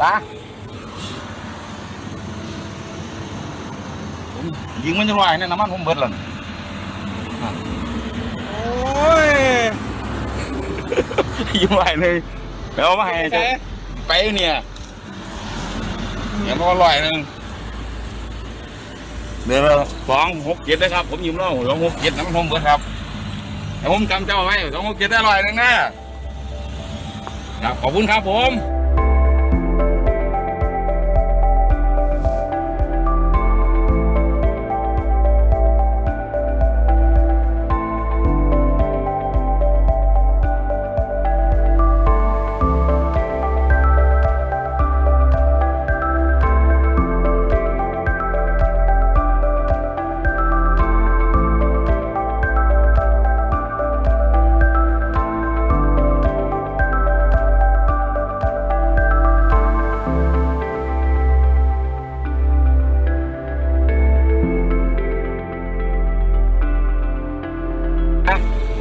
ตาผมยิงมันจะลอยเนี่ยน้ำมันผมเบิดแล้วนี่นั่นโอ้ยยิงลอยเลยแล้วมาให้ใช่เจ้าไปเนี่ยเดี๋ยวมันก็ลอยหนึ่งเดี๋ยวสองหกเจ็ดนะครับ ผมยืมเล่าสองหกเจ็ดน้ำมันผมเบิดครับแต่ผมจำเจ้าไว้สองหกเจ็ดได้ลอยหนึ่งนะครับขอบคุณครับผม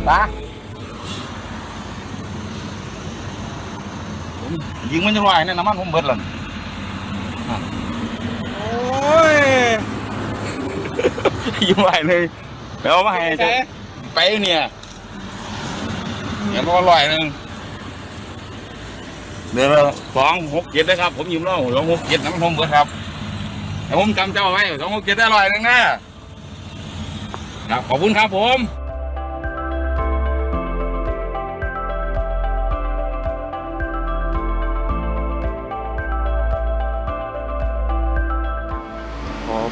ตาผมยิงมันจะลอยเนี่ยน้ำมันผมเบิดแล้วนี่นั่นโอ้ยยิงลอยเลยแล้วมาให้ใช่เจ้าไปเนี่ยเดี๋ยวมันก็ลอยหนึ่งเดี๋ยวสองหกเจ็ดนะครับ ผมยืมเล่าสองหกเจ็ดน้ำมันผมเบิดครับแต่ผมจำเจ้าไว้สองหกเจ็ดได้ลอยหนึ่งนะครับขอบคุณครับผม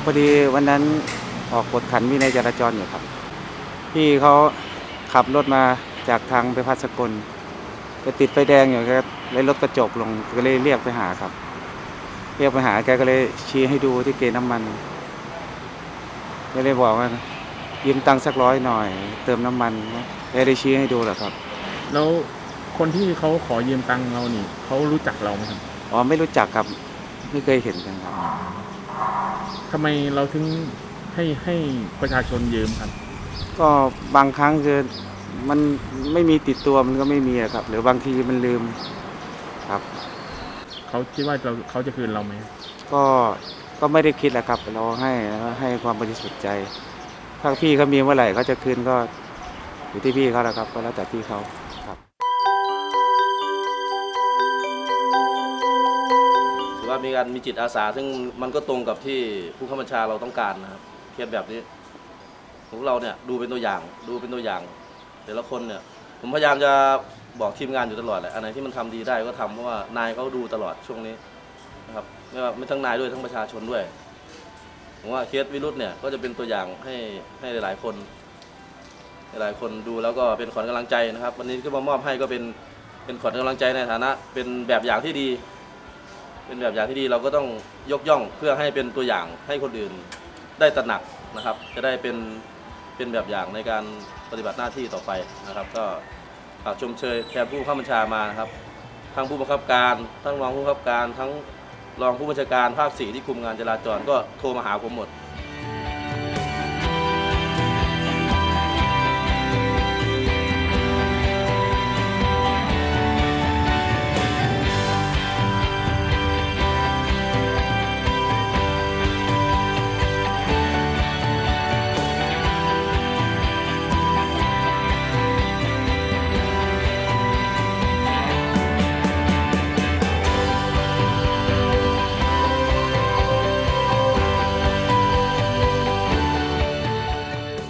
พอดีวันนั้นออกกฎขันวินัยจราจรอยู่ครับ พี่เขาขับรถมาจากทางไปพัดสกลก็ติดไฟแดงอยู่แกเลยรถกระจกลงก็เลยเรียกไปหาครับ เรียกไปหาแกก็เลยชี้ให้ดูที่เกณฑ์น้ำมันก็เลยบอกว่ายืมตังค์สักร้อยหน่อย เติมน้ำมันแกได้ชี้ให้ดูแหละครับ แล้วคนที่เขาขอยืมตังค์เรานี่เขารู้จักเราไหมครับอ๋อไม่รู้จักครับ ไม่เคยเห็นกันครับ ทำไมเราถึงให้ให้ประชาชนยืมครับ ก็บางครั้งคือมันไม่มีติดตัวมันก็ไม่มีอะครับ หรือบางทีมันลืมครับ เขาคิดว่าเราเขาจะคืนเราไหมก็ก็ไม่ได้คิดแหละครับ เราให้แล้วก็ให้ความบริสุทธิ์ใจ ถ้าพี่เขามีเมื่อไหร่เขาจะคืนก็อยู่ที่พี่เขาแล้วครับ ก็แล้วแต่พี่เขา ครับถือว่ามีการมีจิตอาสา ซึ่งมันก็ตรงกับที่ผู้ข้าบัญชาเราต้องการนะครับเคสแบบนี้พวกเราเนี่ยดูเป็นตัวอย่างดูเป็นตัวอย่าง แต่ละคนเนี่ย ผมพยายามจะบอกทีมงานอยู่ตลอดแหละอันไหนที่มันทำดีได้ก็ทำเพราะว่านายเขาดูตลอดช่วงนี้นะครับไม่ว่าไม่ทั้งนายด้วยทั้งประชาชนด้วยผมว่าเคสวิรุธเนี่ยก็จะเป็นตัวอย่างให้ให้หลายๆคน หลายๆคนดูแล้วก็เป็นขวัญกำลังใจนะครับ วันนี้ก็มามอบให้ก็เป็นเป็นขวัญกำลังใจในฐานะ เป็นแบบอย่างที่ดี เป็นแบบอย่างที่ดีเราก็ต้องยกย่องเพื่อให้เป็นตัวอย่างให้คนอื่นได้ตระหนักนะครับ จะได้เป็นเป็นแบบอย่างในการปฏิบัติหน้าที่ต่อไปนะครับ ก็ฝากชมเชยแทนผู้ข้าบัญชามานะครับทั้งผู้บังคับการ ทั้งรองผู้บังคับการ ทั้งรองผู้บัญชาการภาคสี่ที่คุมงานจราจรก็โทรมาหาผมหมด